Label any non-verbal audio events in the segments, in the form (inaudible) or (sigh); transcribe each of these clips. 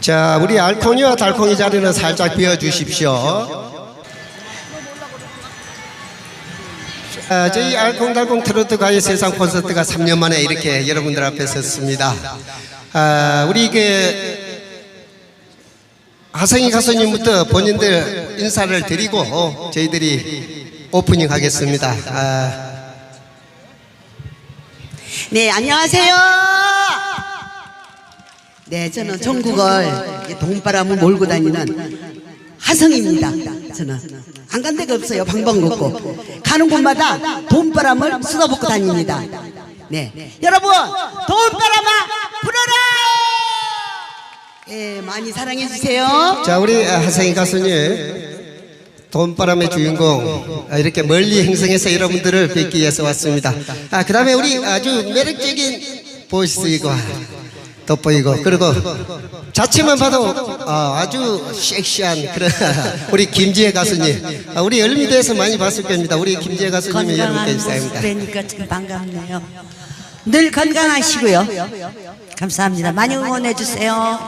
자, 우리 알콩이와 달콩이 자리는 살짝 비워 주십시오. 아, 저희 알콩달콩 트로트 가요 세상 콘서트가 3년 만에 이렇게 여러분들 앞에 섰습니다. 아, 우리 그 하성이 가수님부터 본인들 인사를 드리고 저희들이 오프닝 하겠습니다. 아, 네, 안녕하세요. 네, 저는 전국을 이렇게 동바람을 몰고 다니는 하성입니다. 저는 안 간 데가 없어요. 방방 없고 가는 곳마다 돈바람을 쏟아붓고 다닙니다. 네, 여러분 돈바람아 불어라. 예, 많이 사랑해 주세요. 자, 우리 하성이 가수님 돈바람의 주인공 아, 이렇게 멀리 행성에서 여러분들을 뵙기 위해서 왔습니다. 아, 그 다음에 우리 아주 매력적인 보이스이고 돋보이고 그리고 자체만 봐도 어, 아주 섹시한 그런 (laughs) 우리 김지혜 가수님 아, 우리 열미대에서 많이 봤을 겁니다. 우리 김지혜 가수님이 여러분께 인사합니다. 뵈니까 참 반갑네요. 늘 건강하시고요. 감사합니다. 많이 응원해 주세요.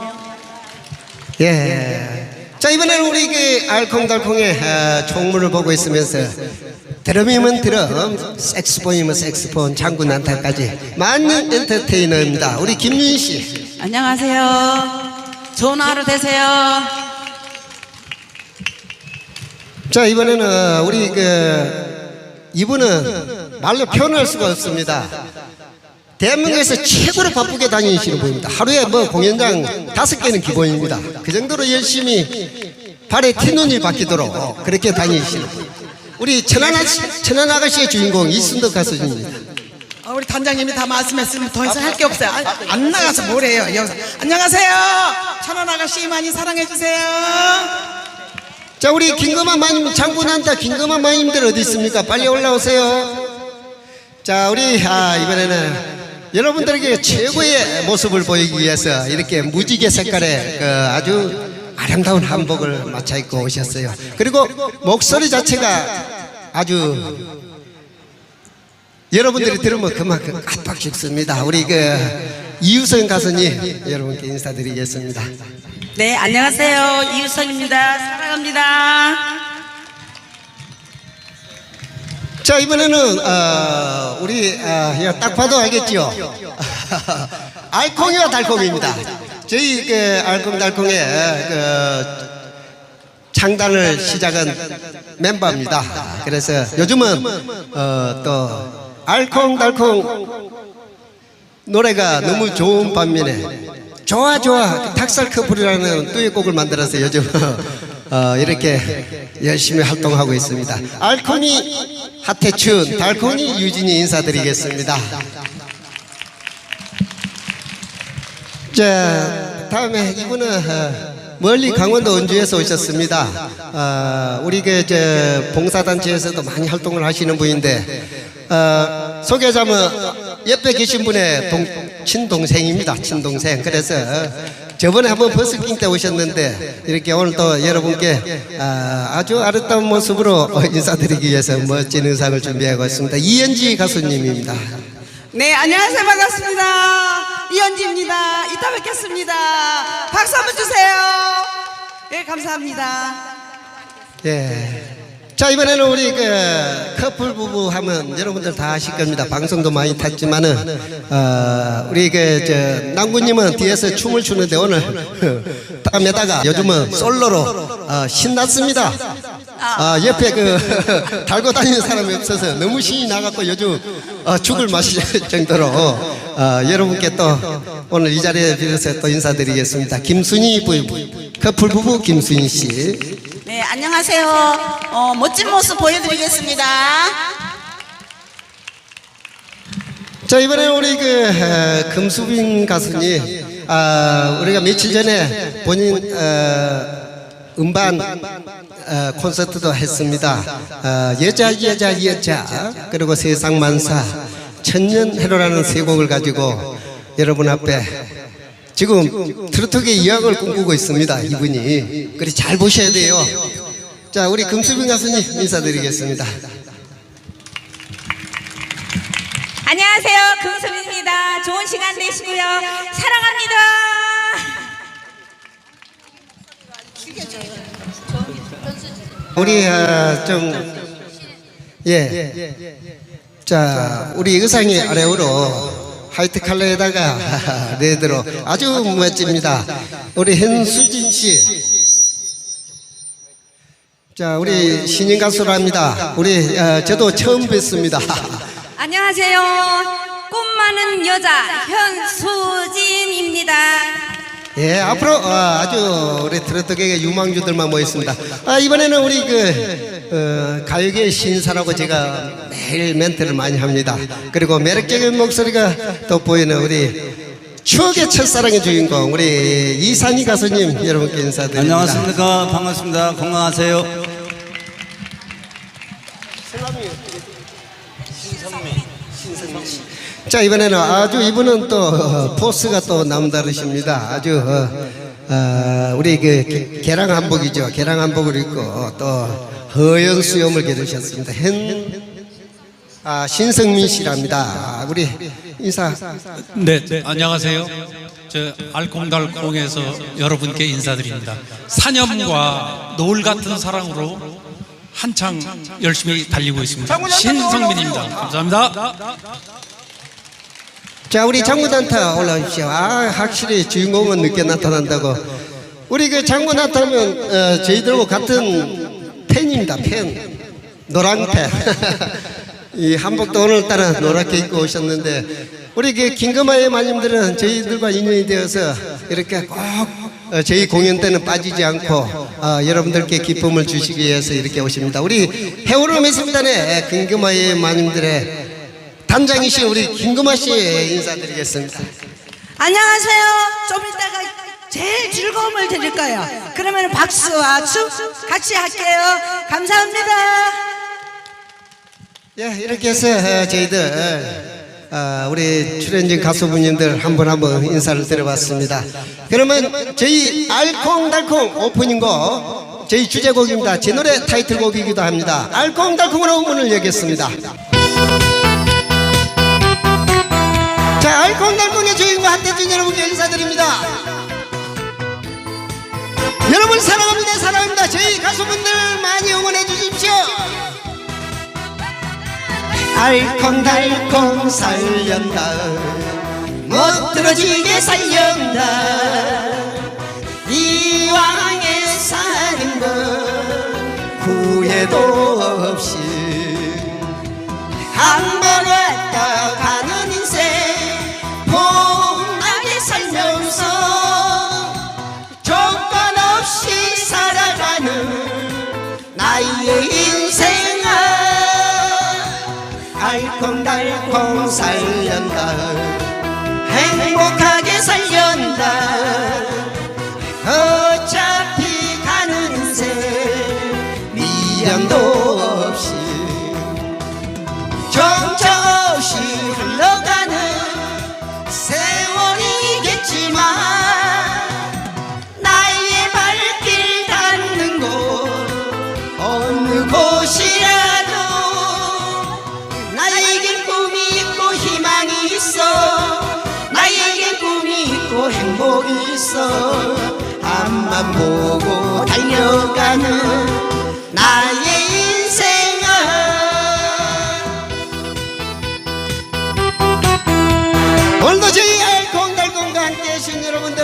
예. 자 이번에는 우리 그 알콩달콩의 아, 총무를 보고 있으면서 드럼이면 드럼, 색스폰이면 색스폰, 장구 난타까지 많은 엔터테이너입니다. 우리 김윤희 씨. 안녕하세요. 좋은 하루 되세요. 자 이번에는 우리 그 이분은 말로 표현할 수가 없습니다. 대한민국에서 최고로 바쁘게 다니시는 분입니다. 하루에 뭐 공연장 다섯 개는 기본입니다. 그 정도로 열심히 발에 티눈이 바뀌도록 그렇게 다니시는 분. 우리 천안, 천안 아가씨의 주인공 이순덕 가수입니다. 아, 우리 단장님이 다 말씀했으면 더 이상 할 게 없어요. 아, 안 나가서 뭘 해요. 여기서. 안녕하세요. 천안 아가씨 많이 사랑해 주세요. 자 우리 김금만 마님 장군한다 김금만 마님들 어디 있습니까? 빨리 올라오세요. 자 우리 아, 이번에는 여러분들에게 최고의 모습을 보이기 위해서 이렇게 무지개 색깔의 그 아주 아름다운 한복을 맞춰 입고 오셨어요. 그리고 목소리 자체가 아주 여러분들이 들으면 그만큼 압박 죽습니다. 우리 그 이유성 가수님 여러분께 인사드리겠습니다. 네, 안녕하세요. 이유성입니다. 사랑합니다. 자 이번에는 어, 우리 어, 딱 봐도 알겠죠. (laughs) 알콩이와 달콩입니다. 저희 그 알콩달콩의 그 창단을 시작한 멤버입니다. 그래서 요즘은 어, 또 알콩달콩 노래가 너무 좋은 반면에 좋아 좋아 닭살 커플이라는 듀엣곡을 만들어서 요즘 어, 이렇게 열심히 활동하고 있습니다. 알콩이 하태춘, 달콩이 유진이 인사드리겠습니다. 자 다음에 이분은 어, 멀리 강원도 원주에서 오셨습니다. 어, 우리 그 저 봉사단체에서도 많이 활동을 하시는 분인데 어, 소개하자면 옆에 계신 분의 동, 친동생입니다. 친동생. 그래서 저번에 한번 버스킹 때 오셨는데 이렇게 오늘 또 여러분께 아, 아주 아름다운 모습으로 (laughs) 인사드리기 위해서 멋진 의상을 준비하고 있습니다. 이현지 가수님입니다. 네, 안녕하세요. 반갑습니다. 이현지입니다. 이따 뵙겠습니다. 박수 한번 주세요. 예, 감사합니다. 예. 자 이번에는 우리 그 커플 부부 하면 여러분들 다 아실 겁니다. 방송도 많이 탔지만은 어, 우리 그저 남구님은 뒤에서 춤을 추는데 오늘 (laughs) 땀에다가 요즘은 솔로로 어, 신났습니다. 아, 옆에 그 (laughs) 달고 다니는 사람이 없어서 너무 신이 나갖고 요즘 어, 죽을 마실 (laughs) 정도로 어, 여러분께 또 오늘 이 자리에 빌어서 또 인사드리겠습니다. 김순희 부부 커플 부부 김순희 씨. 네, 안녕하세요. 어, 멋진 모습 보여드리겠습니다. 자 이번에 우리 그 어, 금수빈 가수님 아, 우리가 며칠 전에 본인 어, 음반 어, 콘서트도 했습니다. 어, 여자 여자 여자 그리고 세상 만사 천년 해로라는 세 곡을 가지고 여러분 앞에 지금 트로트계 이학을 꿈꾸고 있습니다. 이분이 그래 잘 보셔야 돼요. 자 우리 금수빈 가수님 인사드리겠습니다. 안녕하세요. 금수입니다. 좋은 시간 되시고요. 사랑합니다. 우리 어, 좀 예. 자, 우리 의상이 아래로 화이트 컬러에다가 레드로 아주 멋집니다. 우리 hen수진 씨. 자, 우리 신인 가수랍니다. 우리 어, 저도 처음 뵀습니다. (laughs) 안녕하세요. 꿈 많은 여자 현수진입니다. 예, 앞으로 어, 아주 우리 트로트계의 유망주들만 모였습니다. 아, 이번에는 우리 그 어, 가요계 신사라고 제가 매일 멘트를 많이 합니다. 그리고 매력적인 목소리가 돋보이는 우리 추억의 첫사랑의 주인공 우리 이산희 가수님 여러분께 인사드립니다. 안녕하십니까 반갑습니다 건강하세요 자 이번에는 아주 이분은 또 어, (laughs) 포스가 또 남다르십니다. 아주 어, 어, 우리 그 게- 계랑 한복이죠. 계랑 한복을 입고 또 허연 수염을 기르셨습니다. hen 아, 신성민 씨랍니다. 아, 우리 인사. 네, 안녕하세요. 저 알콩달콩에서 여러분께 인사드립니다. 사념과 노을 같은 사랑으로 한창 열심히 달리고 있습니다. 신성민입니다. 감사합니다. 자 우리 장군한테 올라오십시오. 아 확실히 주인공은 늦게 나타난다고. 우리 그 장군 나타나면 어, 저희들하고 같은 팬입니다. 팬 노란 팬. (laughs) 이 한복도 오늘따라 노랗게 입고 오셨는데 우리 그 김금아의 마님들은 저희들과 인연이 되어서 이렇게 꼭 어, 저희 공연 때는 빠지지 않고 어, 여러분들께 기쁨을 주시기 위해서 이렇게 오십니다. 우리 해오름 미술단의 김금아의 마님들의 단장이신 우리 김금아 씨 인사드리겠습니다. 안녕하세요. 좀 이따가 제일 즐거움을 드릴 거예요. 그러면 박수와 춤 같이 할게요. 감사합니다. 예, 이렇게 해서 어, 저희들 어, 우리 출연진 가수분님들 한 분 한 분 인사를 드려봤습니다. 그러면 저희 알콩달콩 오프닝곡 저희 주제곡입니다. 제 노래 타이틀곡이기도 합니다. 알콩달콩으로 문을 여겠습니다. 자, 알콩달콩의 주인공 한태준 여러분께 인사드립니다. 여러분 사랑합니다, 사랑합니다. 저희 가수분들 많이 응원해 주십시오. 알콩달콩 살련다 못들어지게 살련다 이왕에 사는 건 후회도 없이 한 번 왔다 가는 알콩달콩 살련다. 행복하게 살련다. 어차피 가는 인생 미련도 있어. 앞만 보고 달려가는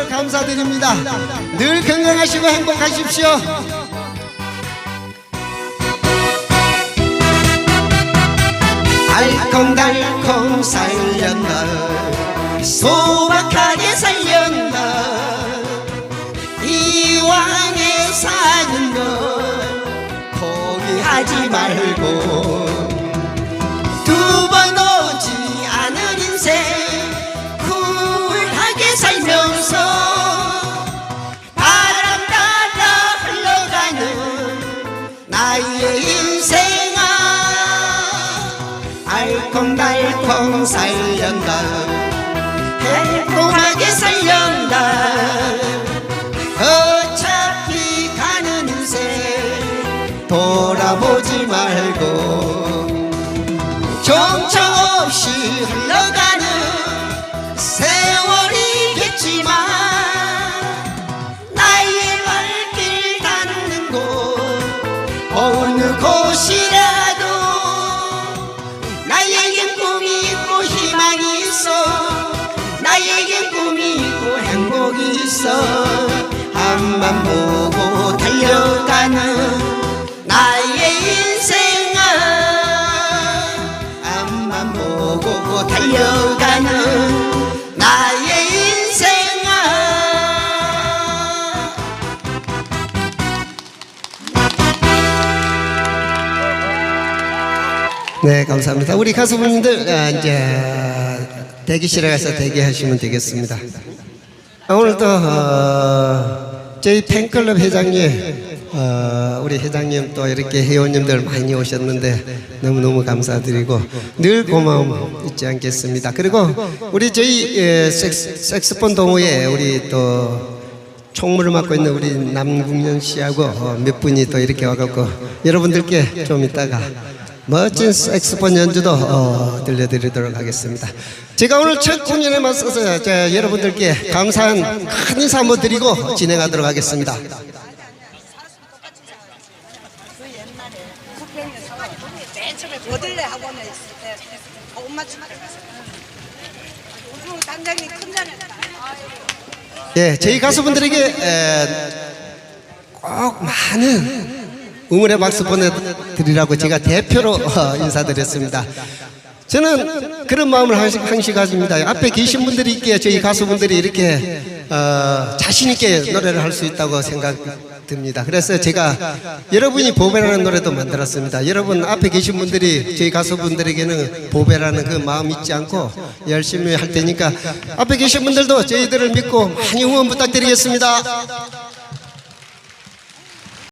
감사드립니다. 늘 건강하시고 행복하십시오. 알콩달콩 살련다 소박하게 살련 사는 건 포기하지 말고. 두 번 오지 않은 인생 쿨하게 살면서 바람 따라 흘러가는 나의 인생아. 알콩달콩 살련다. 행복하게 살련다 돌아보지 말고 정처 없이 흘러가는 세월이겠지만 나의 발길 닿는 곳 어느 곳이라도 나에겐 꿈이 있고 희망이 있어 나에겐 꿈이 있고 행복이 있어. 앞만 보고 달려. 달려가는 나의 인생아 네, 감사합니다. 우리 가수분들 아, 이제 대기실에 가서 대기하시면 되겠습니다. 아, 오늘도 어, 저희 팬클럽 회장님, 어, 우리 회장님 또 이렇게 회원님들 많이 오셨는데 너무너무 감사드리고 늘 고마움 잊지 않겠습니다. 그리고 우리 저희 예, 섹스, 섹스폰 동호회 우리 또 총무를 맡고 있는 우리 남국년 씨하고 어, 몇 분이 또 이렇게 와갖고 여러분들께 좀 이따가 멋진 섹스폰 연주도 어, 들려드리도록 하겠습니다. 제가 오늘 첫 공연에 맞서서 저 여러분들께 감사한 큰 인사 한번 드리고 진행하도록 하겠습니다. 맨 처음에 버들레 학원에 있을 때 엄마 좀 요즘 당장이 큰 자네. 예, 저희 가수분들에게 에, 꼭 많은 응원의 박수 보내드리라고 제가 대표로 어, 인사드렸습니다. 저는 그런 마음을 항시 가집니다. 앞에 계신 분들이 있기에 저희 가수분들이 이렇게 어, 자신 있게 노래를 할 수 있다고 생각 됩니다. 그래서 제가 여러분이 보배라는 노래도 만들었습니다. 여러분 앞에 계신 분들이 저희 가수분들에게는 보배라는 그 마음 잊지 않고 열심히 할 테니까 앞에 계신 분들도 저희들을 믿고 많이 응원 부탁드리겠습니다.